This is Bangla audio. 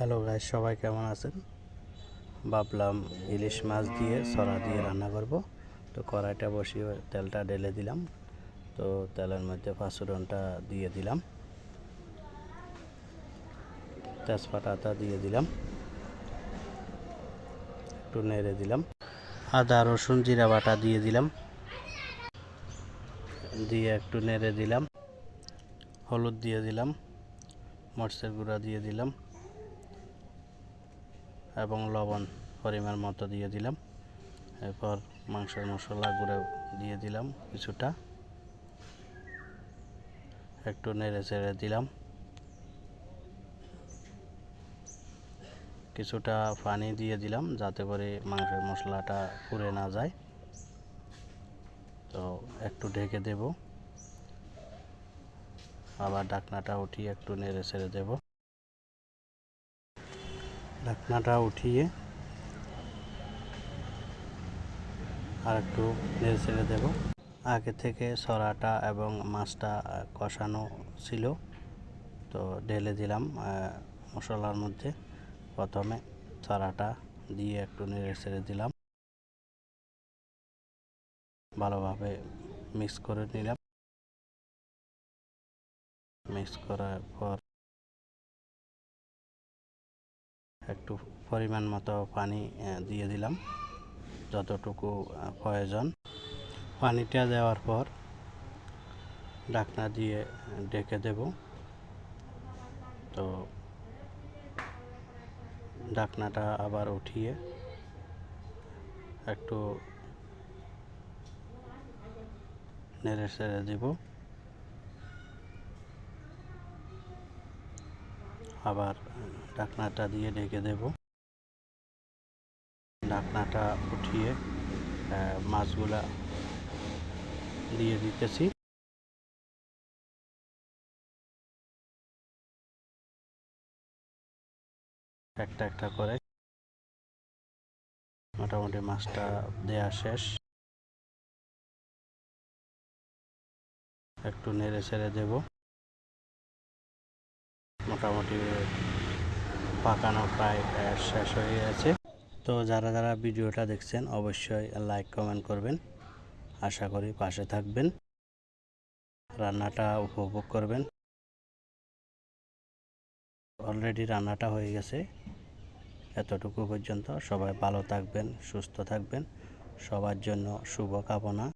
হ্যালো গাইস সবাই কেমন আছেন? ভাবলাম ইলিশ মাছ দিয়ে, সরা দিয়ে রান্না করব। তো কড়াইটা বসিয়ে তেলটা ঢেলে দিলাম। তো তেলের মধ্যে পাঁচফোড়নটা দিয়ে দিলাম। তেজপাতাটা দিয়ে দিলাম। একটু নেড়ে দিলাম। আদা, রসুন, জিরা বাটা দিয়ে দিলাম। দিয়ে একটু নেড়ে দিলাম। হলুদ দিয়ে দিলাম। মরিচের গুঁড়া দিয়ে দিলাম। এবং লবণ পরিমাণ মতো দিয়ে দিলাম। এরপর মাংসের মশলা গুঁড়ো দিয়ে দিলাম কিছুটা। একটু নেড়ে চেড়ে দিলাম। কিছুটা পানি দিয়ে দিলাম যাতে করে মাংসের মশলাটা পুড়ে না যায়। তো একটু ঢেকে দেব। আবার ঢাকনাটা উঠিয়ে একটু নেড়ে ছেড়ে দেব। ঢাকনাটা উঠিয়ে আর একটু নেড়ে ছেড়ে দেব। আগে থেকে সরাটা এবং মাছটা কষানো ছিল, তো ঢেলে দিলাম মশলার মধ্যে। প্রথমে সরাটা দিয়ে একটু নেড়ে ছেড়ে দিলাম। ভালোভাবে মিক্স করে নিলাম। মিক্স করার পর একটু পরিমাণ মতো পানি দিয়ে দিলাম। যতটুকু প্রয়োজন। পানিটা দেওয়ার পর ঢাকনা দিয়ে ডেকে দেব। তো ঢাকনাটা আবার উঠিয়ে একটু নেড়ে ছেড়ে দেব। আবার ঢাকনাটা দিয়ে ঢেকে দেব। ঢাকনাটা উঠিয়ে মাছগুলা দিয়ে দিতেছি। একটা একটা করে। মোটামুটি মাছটা দেয়া শেষ। একটু নেড়ে ছেড়ে দেব। মোটামুটি পাকানো প্রায় শেষ হয়ে গেছে। তো যারা যারা ভিডিওটা দেখছেন, অবশ্যই লাইক, কমেন্ট করবেন। আশা করি পাশে থাকবেন। রান্নাটা উপভোগ করবেন। অলরেডি রান্নাটা হয়ে গেছে। এতটুকু পর্যন্ত সবাই ভালো থাকবেন, সুস্থ থাকবেন। সবার জন্য শুভ কামনা